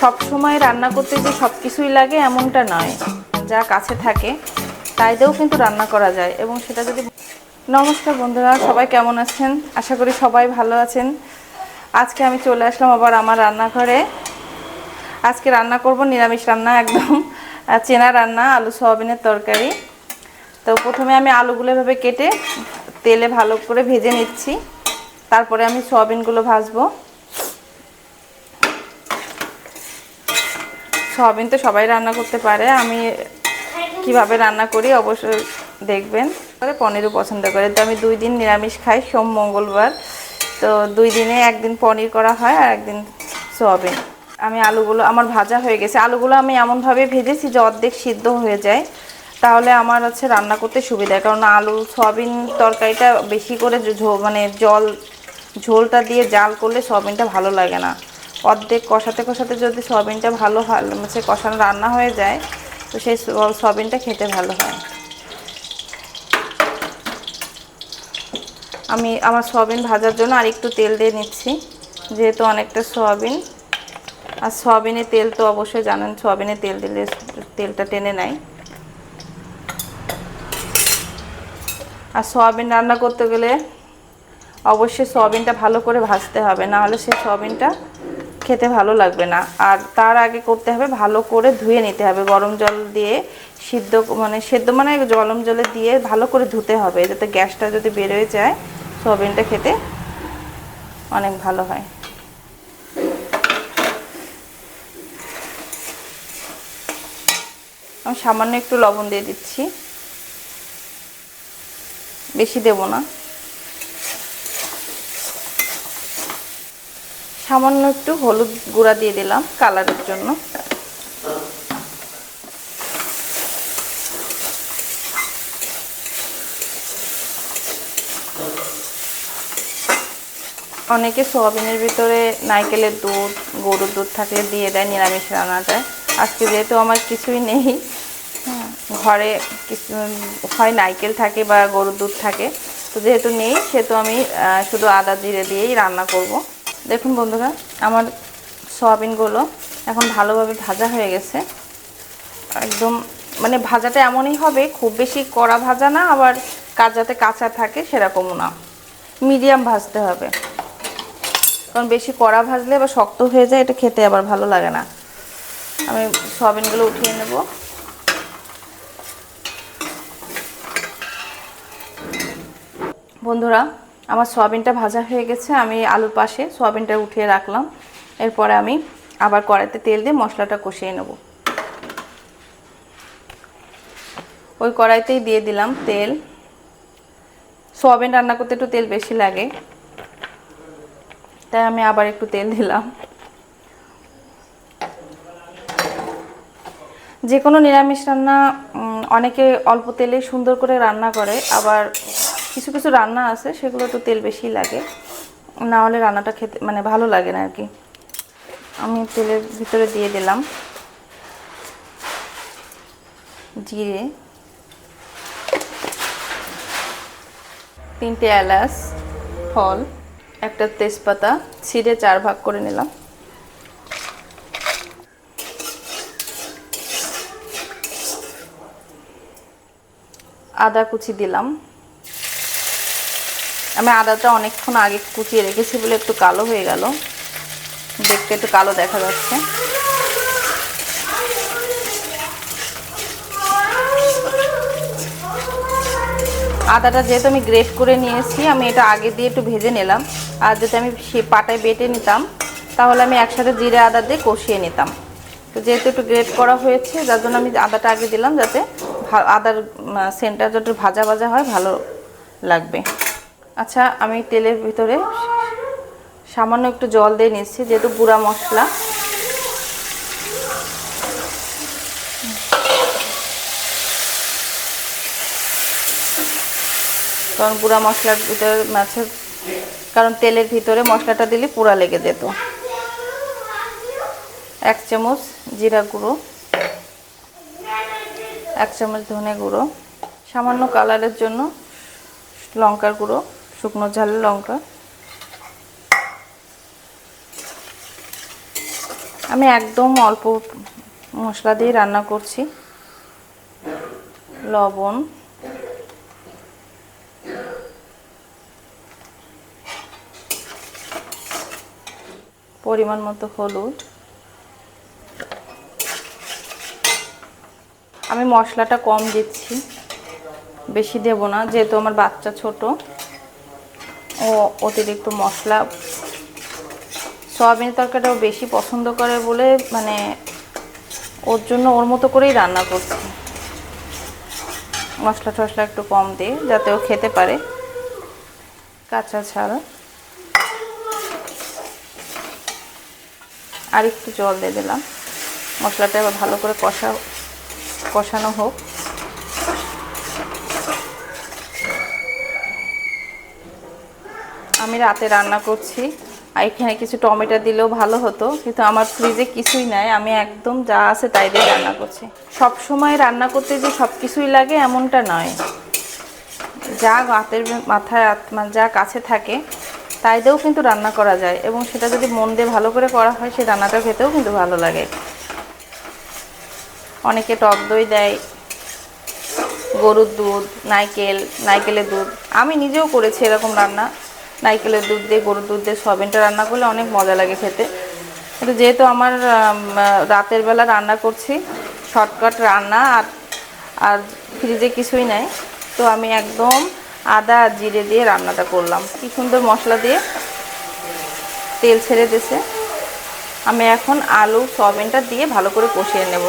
সব সময় রান্না করতে যে সব কিছুই লাগে এমনটা নয়। যা কাছে থাকে তাই দিয়েও কিন্তু রান্না করা যায় এবং সেটা যদি নমস্কার বন্ধুরা, সবাই কেমন আছেন? আশা করি সবাই ভালো আছেন। আজকে আমি চলে আসলাম আবার আমার রান্নাঘরে। আজকে রান্না করব নিরামিষ রান্না, একদম চেনা রান্না, আলু সয়াবিনের তরকারি। তো প্রথমে আমি আলুগুলো এভাবে কেটে তেলে ভালো করে ভেজে নিচ্ছি। তারপরে আমি সয়াবিনগুলো ভাজবো। সয়াবিন তো সবাই রান্না করতে পারে। আমি কীভাবে রান্না করি অবশ্যই দেখবেন। তবে পনিরও পছন্দ করে। তো আমি দুই দিন নিরামিষ খাই, সোম, মঙ্গলবার। তো দুই দিনে একদিন পনির করা হয় আর একদিন সোয়াবিন। আমি আলুগুলো, আমার ভাজা হয়ে গেছে। আলুগুলো আমি এমনভাবে ভেজেছি যে অর্ধেক সিদ্ধ হয়ে যায়। তাহলে আমার হচ্ছে রান্না করতে সুবিধা। কারণ আলু, সয়াবিন তরকারিটা বেশি করে মানে জল, ঝোলটা দিয়ে জাল করলে সয়াবিনটা ভালো লাগে না। অর্ধেক কষাতে কষাতে যদি সয়াবিনটা ভালো হচ্ছে কষানো রান্না হয়ে যায়, তো সেই সয়াবিনটা খেতে ভালো হয়। আমি আমার সয়াবিন ভাজার জন্য আর একটু তেল দিয়ে নিচ্ছি, যেহেতু অনেকটা সয়াবিন। আর সয়াবিনের তেল তো অবশ্যই জানেন, সয়াবিনের তেল দিলে তেলটা টেনে নেয়। আর সয়াবিন রান্না করতে গেলে অবশ্যই সয়াবিনটা ভালো করে ভাজতে হবে না হলে সে সয়াবিনটা খেতে ভালো লাগবে না। আর তার আগে করতে হবে ভালো করে ধুয়ে নিতে হবে। গরম জল দিয়ে সিদ্ধ মানে সেদ্ধ মানে গরম জলে দিয়ে ভালো করে ধুতে হবে যাতে গ্যাসটা যদি বেরোয় যায়, সোয়াবিনটা খেতে অনেক ভালো হয়। আমি সামান্য একটু লবণ দিয়ে দিচ্ছি। বেশি দেব না। সামান্য একটু হলুদ গুঁড়া দিয়ে দিলাম কালারের জন্য। অনেকে সোয়াবিনের ভিতরে নারকেলের দুধ গরুর দুধ থাকলে দিয়ে দেয় নিরামিষ রান্নাটায় আজকে যেহেতু আমার কিছুই নেই হ্যাঁ, ঘরে কিছু হয় নারকেল থাকে বা গরুর দুধ থাকে তো যেহেতু নেই সেহেতু আমি শুধু আদা জিরে দিয়েই রান্না করব। দেখুন বন্ধুরা, আমার সয়াবিনগুলো এখন ভালোভাবে ভাজা হয়ে গেছে। একদম মানে ভাজাটা এমনই হবে, খুব বেশি কড়া ভাজা না, আবার কাজাতে কাঁচা থাকে সেরকমও না। মিডিয়াম ভাজতে হবে। কারণ বেশি কড়া ভাজলে আবার শক্ত হয়ে যায়, এটা খেতে আবার ভালো লাগে না। আমি সয়াবিনগুলো উঠিয়ে নেব। বন্ধুরা আমার সয়াবিনটা ভাজা হয়ে গেছে, আমি আলুর পাশে সয়াবিনটা উঠিয়ে রাখলাম। এরপরে আমি আবার কড়াইতে তেল দিয়ে মশলাটা কষিয়ে নেব। ওই কড়াইতেই দিয়ে দিলাম তেল। সয়াবিন রান্না করতে একটু তেল বেশি লাগে, তাই আমি আবার একটু তেল দিলাম। যে কোনো নিরামিষ রান্না অনেকে অল্প তেলে সুন্দর করে রান্না করে, আবার কিছু কিছু রান্না আছে, সেগুলো তো তেল বেশি লাগে। না হলে রান্নাটা খেতে মানে ভালো লাগে না আর কি। আমি তেলের ভিতরে দিয়ে দিলাম। জিরে। তিনটে এলাচ, ফল, একটা তেজপাতা, ছিঁড়ে চার ভাগ করে নিলাম। আদা কুচি দিলাম। আমি আদাটা অনেকক্ষণ আগে কুচিয়ে রেখেছি বলে একটু কালো হয়ে গেল। দেখতে একটু কালো দেখা যাচ্ছে। আদাটা যেহেতু আমি গ্রেট করে নিয়েছি, আমি এটা আগে দিয়ে একটু ভেজে নিলাম। আর যদি আমি সে পাটায় বেটে নিতাম, তাহলে আমি একসাথে জিরে আদা দিয়ে কষিয়ে নিতাম। তো যেহেতু একটু গ্রেট করা হয়েছে, যার জন্য আমি আদাটা আগে দিলাম যাতে আদার সেন্টার যত ভাজা ভাজা হয়, ভালো লাগবে। আচ্ছা আমি তেলের ভিতরে সামান্য একটু জল দিয়ে নিচ্ছি, যেহেতু গুঁড়া মশলা। কারণ গুঁড়া মশলার ভিতরে মাছের, কারণ তেলের ভিতরে মশলাটা দিলে পুরা লেগে যেত। এক চামচ জিরা গুঁড়ো, এক চামচ ধনে গুঁড়ো, সামান্য কালারের জন্য লঙ্কার গুঁড়ো শুকনো ঝালের লঙ্কা। আমি একদম অল্প মশলা দিয়ে রান্না করছি। লবণ। পরিমাণ মতো হলুদ। আমি মশলাটা কম দিচ্ছি। বেশি দেব না, যেহেতু আমার বাচ্চা ছোট। ও অতিরিক্ত মশলা। সয়াবিন তরকারিটাও বেশি পছন্দ করে বলে মানে ওর জন্য ওর মতো করেই রান্না করছি। মশলা টশলা একটু কম দিয়ে, যাতে ও খেতে পারে। কাঁচা ছাড়া। আর একটু জল দিয়ে দিলাম। মশলাটা ভালো করে কষা কষানো হোক। আমি রাতে রান্না করছি। আর এখানে কিছু টমেটো দিলেও ভালো হতো, কিন্তু আমার ফ্রিজে কিছুই নাই। আমি একদম যা আছে তাই দিয়ে রান্না করছি। সব সময় রান্না করতে যে সব কিছুই লাগে এমনটা নয়। যা হাতের মাথায় মানে যা কাছে থাকে, তাই দিয়েও কিন্তু রান্না করা যায়। এবং সেটা যদি মন দিয়ে ভালো করে করা হয়, সেই রান্নাটা খেতেও কিন্তু ভালো লাগে। অনেকে টক দই দেয়, গরুর দুধ, নারকেল, নারকেলের দুধ। আমি নিজেও করেছি এরকম রান্না। নারকেলের দুধ দিয়ে গরুর দুধ দিয়ে সয়াবিনটা রান্না করলে অনেক মজা লাগে খেতে। কিন্তু যেহেতু আমার আম, রাতের বেলা রান্না করছি শর্টকাট রান্না আর আর ফ্রিজে কিছুই নাই তো আমি একদম আদা আর জিরে দিয়ে রান্নাটা করলাম। কি সুন্দর মশলা দিয়ে তেল ছেড়ে দিছে আমি এখন আলু সয়াবিনটা দিয়ে ভালো করে কষিয়ে নেব।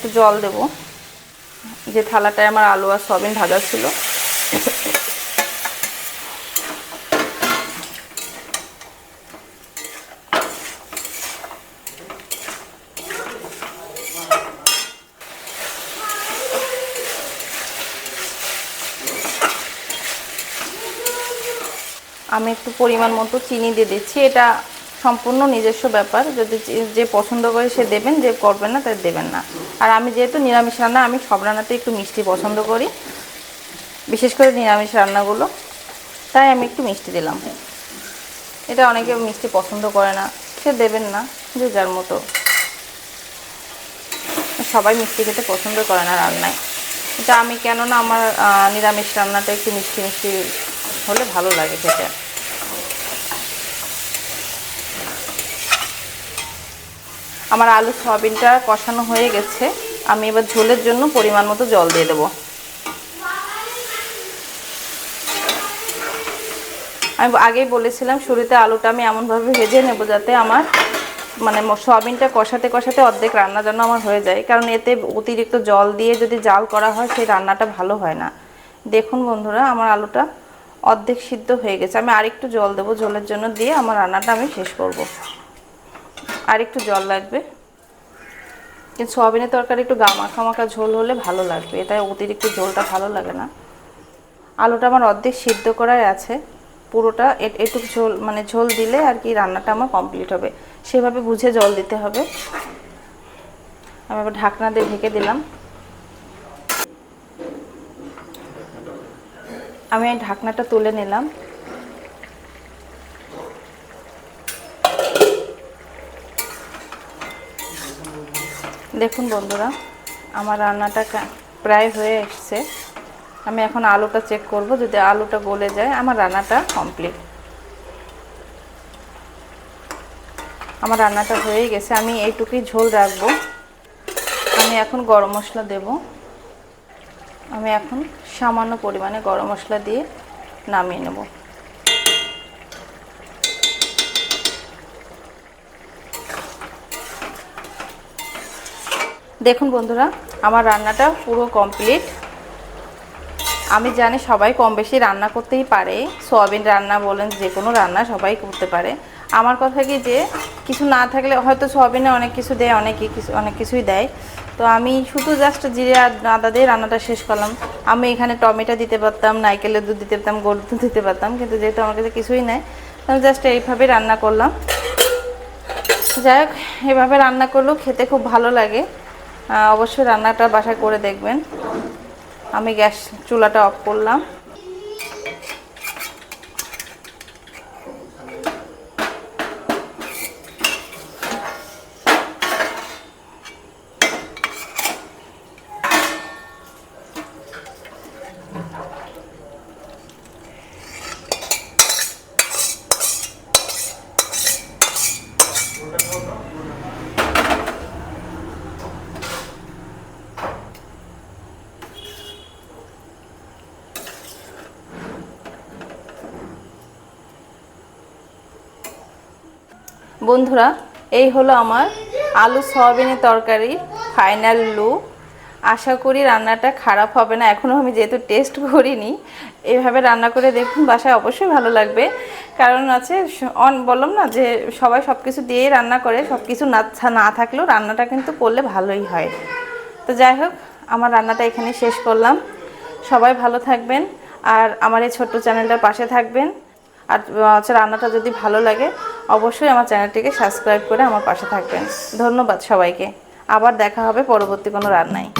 একটু জল দেব। যে থালাটায় আমার আলু আর সবিন ভাজা ছিল। আমি একটু পরিমাণ মতো চিনি দিয়ে দিচ্ছি। এটা সম্পূর্ণ নিজস্ব ব্যাপার। যদি যে- পছন্দ করে সে দেবেন, যে করবেন না, তাই দেবেন না। আর আমি যেহেতু নিরামিষ রান্না, আমি সব রান্নাতে একটু মিষ্টি পছন্দ করি। বিশেষ করে নিরামিষ রান্নাগুলো। তাই আমি একটু মিষ্টি দিলাম। এটা অনেকে মিষ্টি পছন্দ করে না। সে দেবেন না, যে যার মতো। সবাই মিষ্টি খেতে পছন্দ করে না রান্নায়। এটা আমি কেননা আমার নিরামিষ রান্নাটা একটু মিষ্টি মিষ্টি হলে ভালো লাগে খেতে। আমার আলু সয়াবিনটা কষানো হয়ে গেছে। আমি এবার ঝোলের জন্য পরিমাণ মতো জল দিয়ে দেবো। আমি আগেই বলেছিলাম, শুরুতে আলুটা আমি এমনভাবে ভেজে নেব যাতে আমার মানে সয়াবিনটা কষাতে কষাতে অর্ধেক রান্না যেন আমার হয়ে যায়। কারণ এতে অতিরিক্ত জল দিয়ে যদি জাল করা হয়, সেই রান্নাটা ভালো হয় না। দেখুন বন্ধুরা, আমার আলুটা অর্ধেক সিদ্ধ হয়ে গেছে। আমি আরেকটু জল দেবো জলের জন্য দিয়ে আমার রান্নাটা আমি শেষ করব। আরেকটু জল লাগবে। কিন্তু সয়াবিনের তরকারি একটু গা মাখা মাখা ঝোল হলে ভালো লাগবে। এটা অতিরিক্ত ঝোলটা ভালো লাগে না। আলুটা আমার অর্ধেক সিদ্ধ করাই আছে। পুরোটা এ- এটুকু ঝোল মানে ঝোল দিলে আর কি রান্নাটা আমার কমপ্লিট হবে। সেভাবে বুঝে জল দিতে হবে। আমি আবার ঢাকনা দিয়ে ঢেকে দিলাম। আমি ঢাকনাটা তুলে নিলাম। দেখুন বন্ধুরা, আমার রান্নাটা প্রায় হয়ে এসছে। আমি এখন আলুটা চেক করব, যদি আলুটা গলে যায়, আমার রান্নাটা কমপ্লিট আমার রান্নাটা হয়ে গেছে। আমি এইটুকুই ঝোল রাখব। আমি এখন গরম মশলা দেব। আমি এখন সামান্য পরিমাণে গরম মশলা দিয়ে নামিয়ে নেব। দেখুন বন্ধুরা, আমার রান্নাটা পুরো কমপ্লিট আমি জানি সবাই কম বেশি রান্না করতেই পারে, সোয়াবিন রান্না বলেন যে কোনো রান্না সবাই করতে পারে। আমার কথা কি যে, কিছু না থাকলে হয়তো সোয়াবিনে অনেক কিছু দেয়, অনেকে কিছু, অনেক কিছুই দেয়। তো আমি শুধু জাস্ট জিরে আর আদা দিয়ে রান্নাটা শেষ করলাম। আমি এখানে টমেটো দিতে পারতাম, নারকেলের দুধ দিতে পারতাম, গরুর দুধ দিতে পারতাম, কিন্তু যেহেতু আমার কাছে কিছুই নেই আমি জাস্ট এইভাবে রান্না করলাম। যাই হোক, এভাবে রান্না করলেও খেতে খুব ভালো লাগে। অবশ্যই রান্নাটা বাসায় করে দেখবেন। আমি গ্যাস চুলাটা অফ করলাম। বন্ধুরা, এই হলো আমার আলু সয়াবিনের তরকারি ফাইনাল লুক আশা করি রান্নাটা খারাপ হবে না। এখনও আমি যেহেতু টেস্ট করিনি, এভাবে রান্না করে দেখুন, বাসায় অবশ্যই ভালো লাগবে। কারণ আছে অন, বললাম না যে সবাই সব কিছু দিয়েই রান্না করে সব কিছু না না থাকলেও রান্নাটা কিন্তু করলে ভালোই হয়। তো যাই হোক, আমার রান্নাটা এখানে শেষ করলাম। সবাই ভালো থাকবেন, আর আমার এই ছোট্ট চ্যানেলটার পাশে থাকবেন। আর হচ্ছে রান্নাটা যদি ভালো লাগে অবশ্যই আমার চ্যানেলটিকে সাবস্ক্রাইব করে আমার পাশে থাকবেন। ধন্যবাদ সবাইকে। আবার দেখা হবে পরবর্তী কোনো রান্নায়।